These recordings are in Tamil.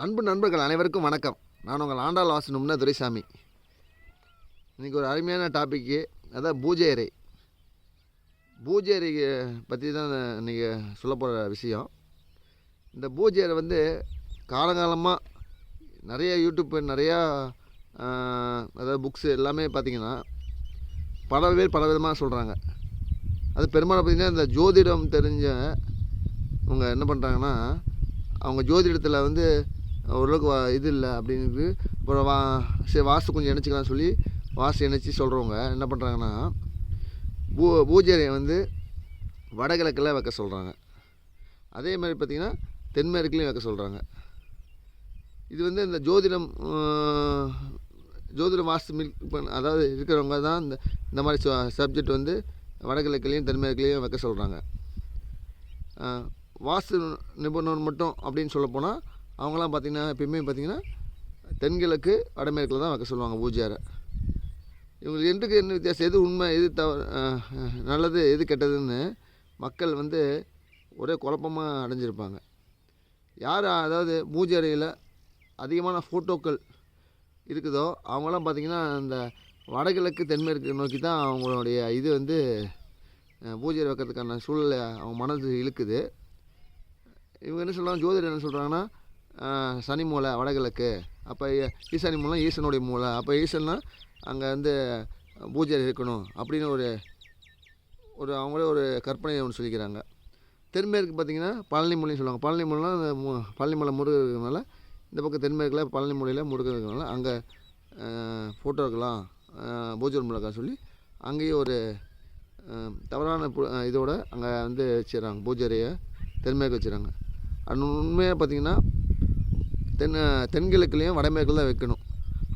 அன்பு நண்பர்கள் அனைவருக்கும் வணக்கம். நான் உங்கள் ஆண்டாள் வாசனும்னா துரைசாமி. இன்றைக்கி ஒரு அருமையான டாப்பிக்கு அதான் பூஜை அறை. பூஜை அறை பற்றி தான் இன்றைக்கி சொல்ல போகிற விஷயம். இந்த பூஜை அறை வந்து காலங்காலமாக நிறைய யூடியூப் நிறையா அதாவது புக்ஸு எல்லாமே பார்த்திங்கன்னா பல பேர் பல விதமாக சொல்கிறாங்க அது பெரும்பாலும் பார்த்திங்கன்னா இந்த ஜோதிடம் தெரிஞ்ச அவங்க என்ன பண்ணுறாங்கன்னா அவங்க ஜோதிடத்தில் வந்து ஓரளவுக்கு இது இல்லை அப்படின்னு அப்புறம் வா சரி வாஸ்து கொஞ்சம் இணைச்சிக்கலாம் சொல்லி வாஸ்து இணைச்சி சொல்கிறவங்க என்ன பண்ணுறாங்கன்னா பூ பூஜையை வந்து வடகிழக்கில் வைக்க சொல்கிறாங்க அதே மாதிரி பார்த்திங்கன்னா தென்மேற்குலேயும் வைக்க சொல்கிறாங்க இது வந்து இந்த ஜோதிடம் ஜோதிடம் வாஸ்து மில் பண்ண அதாவது இருக்கிறவங்க தான் இந்த இந்த மாதிரி சப்ஜெக்ட் வந்து வடகிழக்குலேயும் தென்மேற்குலேயும் வைக்க சொல்கிறாங்க வாஸ்து நிபுணர் மட்டும் அப்படின்னு சொல்லப்போனால் அவங்களாம் பார்த்திங்கன்னா எப்பயுமே பார்த்திங்கன்னா தென்கிழக்கு வடமேற்கில் தான் வைக்க சொல்லுவாங்க பூஜையாரை. இவங்களுக்கு ரெண்டுக்கு என்ன வித்தியாசம்? எது உண்மை எது தவறு நல்லது எது கெட்டதுன்னு மக்கள் வந்து ஒரே குழப்பமாக அடைஞ்சிருப்பாங்க. யார் அதாவது பூஜை அறையில் அதிகமான ஃபோட்டோக்கள் இருக்குதோ அவங்களாம் பார்த்திங்கன்னா அந்த வடகிழக்கு தென்மேற்கு நோக்கி தான் அவங்களுடைய இது வந்து பூஜை அறை வைக்கிறதுக்கான சூழ்நிலை அவங்க மனது இழுக்குது. இவங்க என்ன சொல்கிறாங்க ஜோதிடர் என்ன சொல்கிறாங்கன்னா சனி மூலை வடகிழக்கு. அப்போ ஈசனி மூலம் ஈசனுடைய மூலை. அப்போ ஈசன்னா அங்கே வந்து பூஜை இருக்கணும் அப்படின்னு ஒரு ஒரு அவங்களே ஒரு கற்பனை ஒன்று சொல்லிக்கிறாங்க. தென்மேற்கு பார்த்திங்கன்னா பழனி மூலைன்னு சொல்லுவாங்க. பழனி மொழினா அந்த மு- பழனி மலை முருகன் இருக்கிறதுனால இந்த பக்கம் தென்மேற்கில் பழனி மொழியில் முருகன் இருக்கிறதுனால அங்கே ஃபோட்டோ இருக்கலாம் பூஜை ரூமில் சொல்லி அங்கேயும் ஒரு தவறான இதோட அங்கே வந்து வச்சுறாங்க பூஜை அறையை தென்மேற்கு வச்சுறாங்க அது உண்மையாக பார்த்திங்கன்னா தென் தென்கிழக்குலேயும் வடமேற்கில் தான் வைக்கணும்.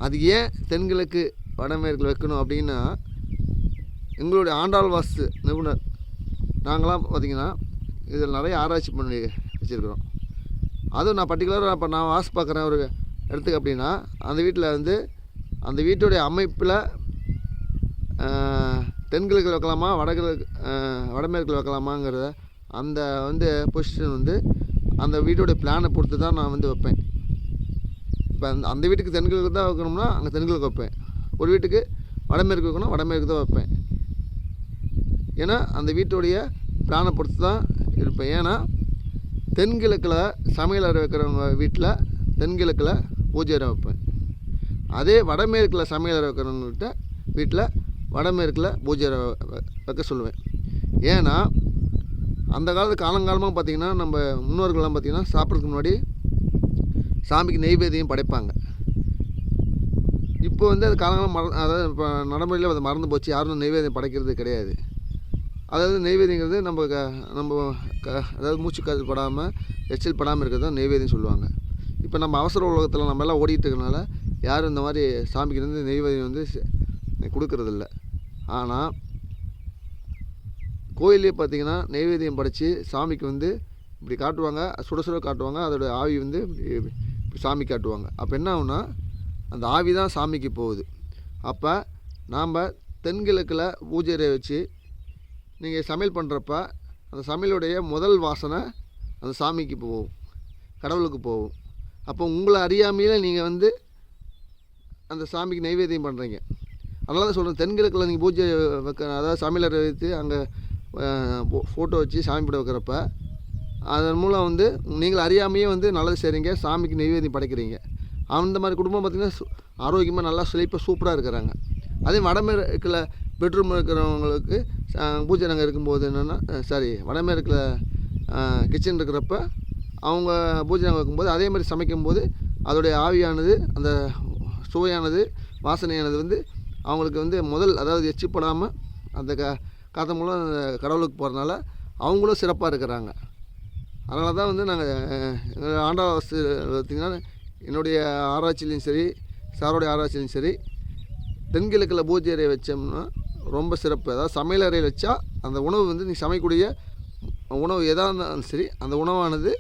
அது ஏன் தென்கிழக்கு வடமேற்கில் வைக்கணும் அப்படின்னா எங்களுடைய ஆண்டாள் வாஸ்து நிபுணர் நாங்களாம் பார்த்திங்கன்னா இதில் நிறைய ஆராய்ச்சி பண்ணி வச்சுருக்குறோம். அதுவும் நான் பர்டிகுலராக இப்போ நான் வாசு பார்க்குறேன் ஒரு இடத்துக்கு அப்படின்னா அந்த வீட்டில் வந்து அந்த வீட்டுடைய அமைப்பில் தென்கிழக்கில் வைக்கலாமா வடகிழக்கு வடமேற்கில் வைக்கலாமாங்கிறத அந்த வந்து பொசிஷன் வந்து அந்த வீட்டுடைய பிளானை பொறுத்து தான் நான் வந்து வைப்பேன். இப்போ அந்த அந்த வீட்டுக்கு தென்கிழக்கு தான் வைக்கணும்னா அங்கே தென்கிழக்கு வைப்பேன். ஒரு வீட்டுக்கு வடமேற்கு வைக்கணும் வடமேற்கு தான் வைப்பேன். ஏன்னா அந்த வீட்டுடைய பிளானை பொறுத்து தான் இருப்பேன். ஏன்னா தென்கிழக்கில் சமையல் அறை வைக்கிறவங்க வீட்டில் தென்கிழக்கில் பூஜை அறை வைப்பேன். அதே வடமேற்கில் சமையல் அறை வைக்கிறவங்ககிட்ட வீட்டில் வடமேற்கில் பூஜை அறை வைக்க சொல்லுவேன். ஏன்னா அந்த காலத்து காலங்காலமாக பார்த்திங்கன்னா நம்ம முன்னோர்கள்லாம் பார்த்திங்கன்னா சாப்பிட்றதுக்கு முன்னாடி சாமிக்கு நெய்வேதியம் படைப்பாங்க. இப்போ வந்து அது காலங்காலம் மற அதாவது இப்போ நடைமுறையில் அது மறந்து போச்சு. யாரும் நெய்வேதியம் படைக்கிறது கிடையாது. அதாவது நெய்வேதியங்கிறது நம்ம க நம்ம க அதாவது மூச்சு காற்று படாமல் எச்சில் படாமல் இருக்கிறது தான் நெய்வேதியம் சொல்லுவாங்க. இப்போ நம்ம அவசர உலகத்தில் நம்ம எல்லாம் ஓடிட்டு இருக்கனால யாரும் இந்த மாதிரி சாமிக்கு வந்து நெய்வேதியம் வந்து செ- கொடுக்கறதில்ல ஆனால் கோயிலே பார்த்தீங்கன்னா நெய்வேதியம் படைத்து சாமிக்கு வந்து இப்படி காட்டுவாங்க சுட சுட காட்டுவாங்க. அதோட ஆவி வந்து இப்படி சாமி காட்டுவாங்க. அப்போ என்ன ஆகுனா அந்த ஆவி தான் சாமிக்கு போகுது. அப்போ நாம் தென்கிழக்கில் பூஜை வச்சு நீங்கள் சமையல் பண்ணுறப்ப அந்த சமையலுடைய முதல் வாசனை அந்த சாமிக்கு போகும். கடவுளுக்கு போகும். அப்போ உங்களை அறியாமையில் நீங்கள் வந்து அந்த சாமிக்கு நைவேத்தியம் பண்ணுறீங்க அதனால தான் சொல்கிறேன் தென்கிழக்கில் நீங்கள் பூஜை வைக்க அதாவது சமையலறை வைத்து அங்கே ஃபோட்டோ வச்சு சாமி படம் வைக்கிறப்ப அதன் மூலம் வந்து நீங்கள் அறியாமையே வந்து நல்லது செய்கிறீங்க சாமிக்கு நெய்வேத்தியம் படைக்கிறீங்க. அந்த மாதிரி குடும்பம் பார்த்திங்கன்னா சு- ஆரோக்கியமாக நல்லா செழிப்பாக சூப்பராக இருக்கிறாங்க. அதே வடமேற்கில் பெட்ரூம் இருக்கிறவங்களுக்கு பூஜை நாங்கள் இருக்கும்போது என்னென்னா சாரி வடமேற்கில் கிச்சன் இருக்கிறப்ப அவங்க பூஜை நாங்கள் வைக்கும்போது அதே மாதிரி சமைக்கும்போது அதோடைய ஆவியானது அந்த சுவையானது வாசனையானது வந்து அவங்களுக்கு வந்து முதல் அதாவது எச்சிப்படாமல் அந்த க காத்த மூலம் கடவுளுக்கு போகிறனால அவங்களும் சிறப்பாக இருக்கிறாங்க. அதனால தான் வந்து நாங்கள் எங்கள் ஆண்டா வசதி பார்த்திங்கன்னா என்னுடைய ஆராய்ச்சிலையும் சரி சாரோடைய ஆராய்ச்சிலையும் சரி தென்கிழக்கில் பூஜை அறை வச்சோம்னா ரொம்ப சிறப்பு. அதாவது சமையல் அறையில் வச்சா அந்த உணவு வந்து நீங்கள் சமைக்கக்கூடிய உணவு எதாக இருந்தாலும் சரி அந்த உணவானது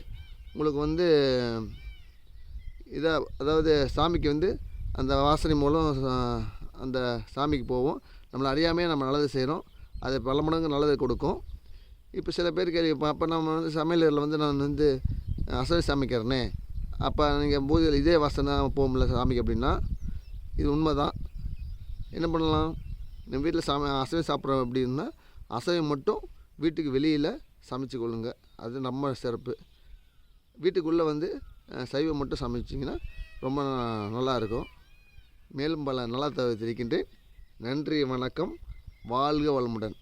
உங்களுக்கு வந்து இதாக அதாவது சாமிக்கு வந்து அந்த வாசனை மூலம் அந்த சாமிக்கு போவோம் நம்மளை அறியாமையே நம்ம நல்லது செய்கிறோம் அது பல மடங்கு நல்லது கொடுக்கும். இப்போ சில பேர் கேள்வி அப்போ நம்ம வந்து சமையலரில் வந்து நான் வந்து அசை சமைக்கிறேனே அப்போ நீங்கள் பூஜையில் இதே வாசனை போகும்ல சாமிக்கு அப்படின்னா இது உண்மை தான் என்ன பண்ணலாம்? நம்ம வீட்டில் சாமி அசைவம் சாப்பிட்றோம் அப்படின்னா அசைவம் மட்டும் வீட்டுக்கு வெளியில் சமைச்சு கொள்ளுங்க. அது நம்ம சிறப்பு. வீட்டுக்குள்ளே வந்து சைவம் மட்டும் சமைச்சிங்கன்னா ரொம்ப நல்லாயிருக்கும் மேலும் பல நல்லா தெரிவிக்கின்றேன். நன்றி வணக்கம். வாழ்க வளமுடன்.